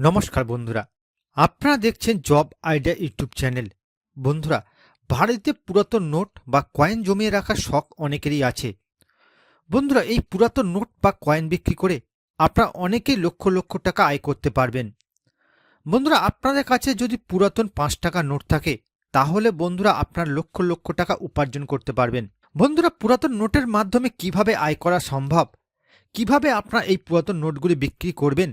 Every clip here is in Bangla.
নমস্কার বন্ধুরা। আপনারা দেখছেন জব আইডিয়া ইউটিউব চ্যানেল। বন্ধুরা, ভারতে পুরাতন নোট বা কয়েন জমিয়ে রাখার শখ অনেকেরই আছে। বন্ধুরা, এই পুরাতন নোট বা কয়েন বিক্রি করে আপনারা অনেকেই লক্ষ লক্ষ টাকা আয় করতে পারবেন। বন্ধুরা, আপনাদের কাছে যদি পুরাতন পাঁচ টাকা নোট থাকে, তাহলে বন্ধুরা আপনার লক্ষ লক্ষ টাকা উপার্জন করতে পারবেন। বন্ধুরা, পুরাতন নোটের মাধ্যমে কীভাবে আয় করা সম্ভব? কীভাবে আপনারা এই পুরাতন নোটগুলি বিক্রি করবেন?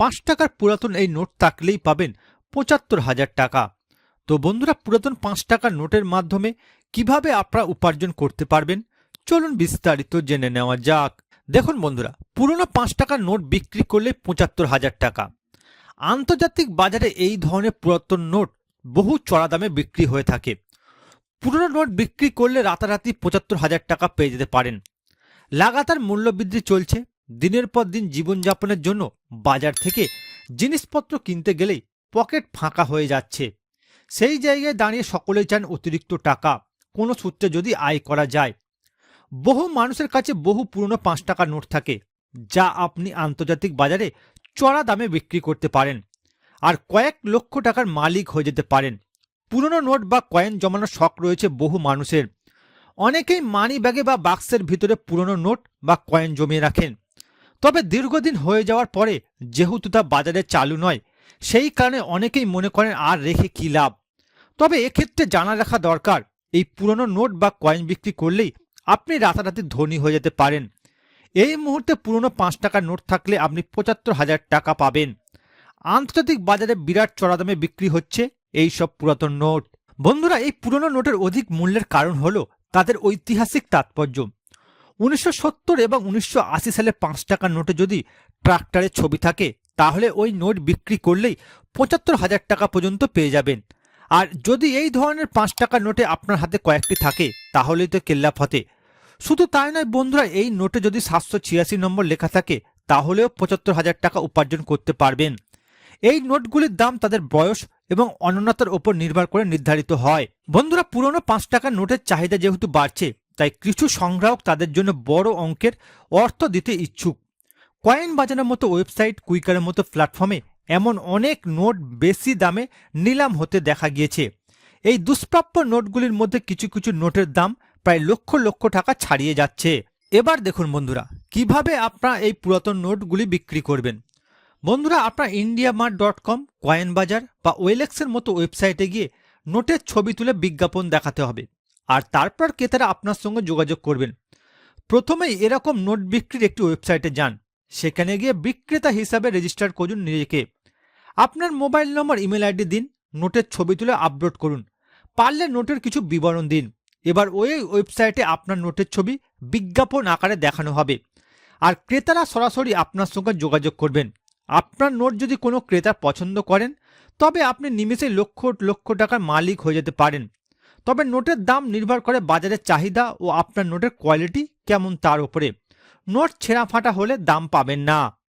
পাঁচ টাকার পুরাতন এই নোট থাকলেই পাবেন পঁচাত্তর হাজার টাকা। তো বন্ধুরা, পুরাতন পাঁচ টাকার নোটের মাধ্যমে কীভাবে আপনারা উপার্জন করতে পারবেন? চলুন বিস্তারিত জেনে নেওয়া যাক। দেখুন বন্ধুরা, পুরনো পাঁচ টাকার নোট বিক্রি করলে পঁচাত্তর হাজার টাকা। আন্তর্জাতিক বাজারে এই ধরনের পুরাতন নোট বহু চড়া দামে বিক্রি হয়ে থাকে। পুরনো নোট বিক্রি করলে রাতারাতি পঁচাত্তর হাজার টাকা পেয়ে যেতে পারেন। লাগাতার মূল্যবৃদ্ধি চলছে দিনের পর দিন জীবনযাপনের জন্য বাজার থেকে জিনিসপত্র কিনতে গেলেই পকেট ফাঁকা হয়ে যাচ্ছে। সেই জায়গায় দাঁড়িয়ে সকলেই চান অতিরিক্ত টাকা। কোনো সূত্রে যদি আয় করা যায়। বহু মানুষের কাছে বহু পুরনো পাঁচ টাকার নোট থাকে, যা আপনি আন্তর্জাতিক বাজারে চড়া দামে বিক্রি করতে পারেন আর কয়েক লক্ষ টাকার মালিক হয়ে যেতে পারেন। পুরনো নোট বা কয়েন জমানোর শখ রয়েছে বহু মানুষের। অনেকেই মানি ব্যাগে বা বাক্সের ভিতরে পুরনো নোট বা কয়েন জমিয়ে রাখেন। তবে দীর্ঘদিন হয়ে যাওয়ার পরে যেহেতু তা বাজারে চালু নয়, সেই কারণে অনেকেই মনে করেন আর রেখে কী লাভ। তবে এক্ষেত্রে জানা রাখা দরকার, এই পুরনো নোট বা কয়েন বিক্রি করলেই আপনি রাতারাতি ধনী হয়ে যেতে পারেন। এই মুহূর্তে পুরনো পাঁচ টাকার নোট থাকলে আপনি পঁচাত্তর হাজার টাকা পাবেন। আন্তর্জাতিক বাজারে বিরাট চড়া দামে বিক্রি হচ্ছে এই সব পুরাতন নোট। বন্ধুরা, এই পুরনো নোটের অধিক মূল্যের কারণ হলো তাদের ঐতিহাসিক তাৎপর্য। উনিশশো সত্তর এবং উনিশশো আশি সালে পাঁচ টাকার নোটে যদি ট্রাক্টরের ছবি থাকে, তাহলে ওই নোট বিক্রি করলেই পঁচাত্তর হাজার টাকা পর্যন্ত পেয়ে যাবেন। আর যদি এই ধরনের পাঁচ টাকার নোটে আপনার হাতে কয়েকটি থাকে, তাহলেই তো কেল্লা ফতে শুধু তাই নয় বন্ধুরা, এই নোটে যদি সাতশো ছিয়াশি নম্বর লেখা থাকে, তাহলেও পঁচাত্তর হাজার টাকা উপার্জন করতে পারবেন। এই নোটগুলির দাম তাদের বয়স এবং অনন্যতার ওপর নির্ভর করে নির্ধারিত হয়। বন্ধুরা, পুরনো পাঁচ টাকার নোটের চাহিদা যেহেতু বাড়ছে তাই কিছু সংগ্রাহক তাদের জন্য বড় অঙ্কের অর্থ দিতে ইচ্ছুক। কয়েন বাজানোর মতো ওয়েবসাইট, কুইকারের মতো প্ল্যাটফর্মে এমন অনেক নোট বেশি দামে নিলাম হতে দেখা গিয়েছে। এই দুষ্প্রাপ্য নোটগুলির মধ্যে কিছু কিছু নোটের দাম প্রায় লক্ষ লক্ষ টাকা ছাড়িয়ে যাচ্ছে। এবার দেখুন বন্ধুরা, কীভাবে আপনারা এই পুরাতন নোটগুলি বিক্রি করবেন? বন্ধুরা, আপনারা India mart dot com, coin বাজার বা ওয়েলেক্সের মতো ওয়েবসাইটে গিয়ে নোটের ছবি তুলে বিজ্ঞাপন দেখাতে হবে। আর তারপর ক্রেতারা আপনার সঙ্গে যোগাযোগ করবেন। প্রথমেই এরকম নোট বিক্রির একটি ওয়েবসাইটে যান। সেখানে গিয়ে বিক্রেতা হিসাবে রেজিস্টার করুন নিজেকে। আপনার মোবাইল নম্বর ইমেল আইডি দিন, নোটের ছবি তুলে আপলোড করুন। পারলে নোটের কিছু বিবরণ দিন। এবার ওই ওয়েবসাইটে আপনার নোটের ছবি বিজ্ঞাপন আকারে দেখানো হবে। আর ক্রেতারা সরাসরি আপনার সঙ্গে যোগাযোগ করবেন। আপনার নোট যদি কোনো ক্রেতা পছন্দ করেন, তবে আপনি নিমেষে লক্ষ লক্ষ টাকার মালিক হয়ে যেতে পারেন। তবে নোটের দাম নির্ভর করে বাজারের চাহিদা ও আপনার নোটের কোয়ালিটি কেমন তার উপরে। নোট ছেঁড়া ফাটা হলে দাম পাবেন না।